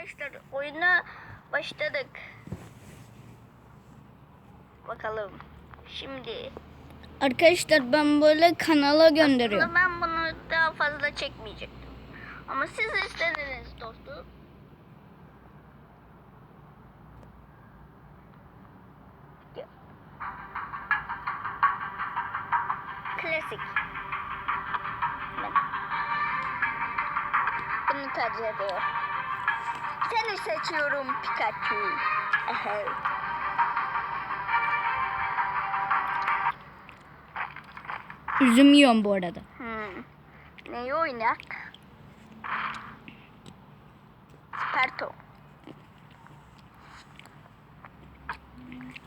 Arkadaşlar oyuna başladık. Bakalım. Şimdi Arkadaşlar ben böyle kanala gönderiyorum. aslında ben bunu daha fazla çekmeyecektim. Ama siz istediniz dostum. Klasik. Ben bunu tercih ediyorum. Seni seçiyorum Pikachu. Ehe. Üzüm yiyorum bu arada. Hmm. Neyi oynak? Sparto.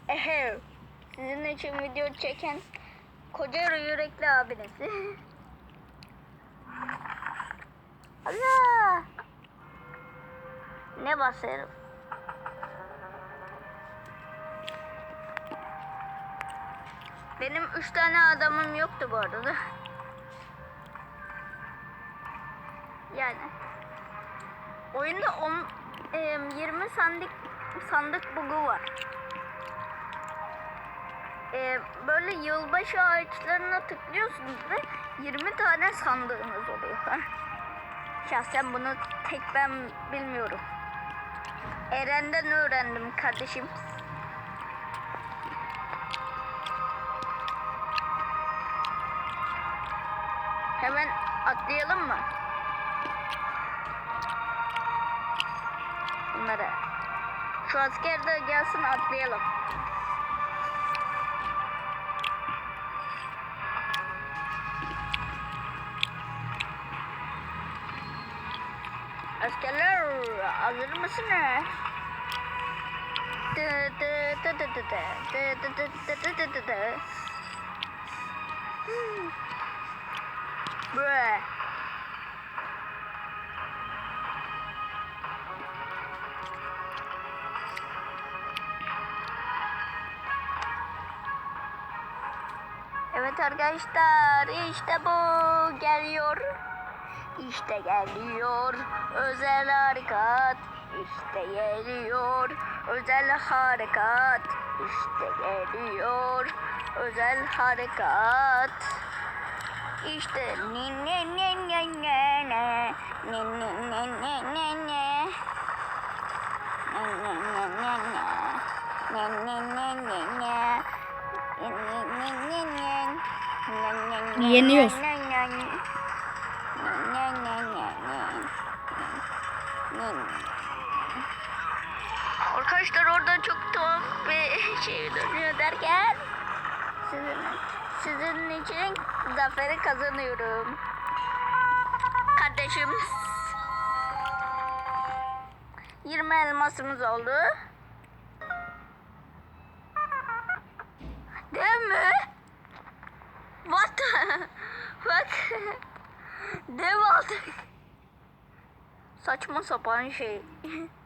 Ehe. Sizin için video çeken koca yürekli abiniz. Allah. Ne basarım? Benim üç tane adamım yoktu bu arada. Yani oyunda on, e, 20 sandık sandık bugu var. E, böyle yılbaşı ağaçlarına tıklıyorsunuz ve 20 tane sandığınız oluyor. Şahsen bunu tek ben bilmiyorum. Eren'den öğrendim kardeşim. Hemen atlayalım mı? Bunları. Şu asker de gelsin atlayalım. Askerler hazır mısınız? Bre. Evet arkadaşlar işte bu geliyor. İşte geliyor özel harekat. İşte geliyor özel harekat. İşte geliyor özel harekat. İşte ne ne ne ne ne ne ne ne ne ne ne ne Ne Arkadaşlar orada çok tuhaf bir şey dönüyor derken sizin, sizin için zaferi kazanıyorum. Kardeşim 20 elmasımız oldu. Değil mi? What? Bak. Dev aldık. Só te mansou, pode encher.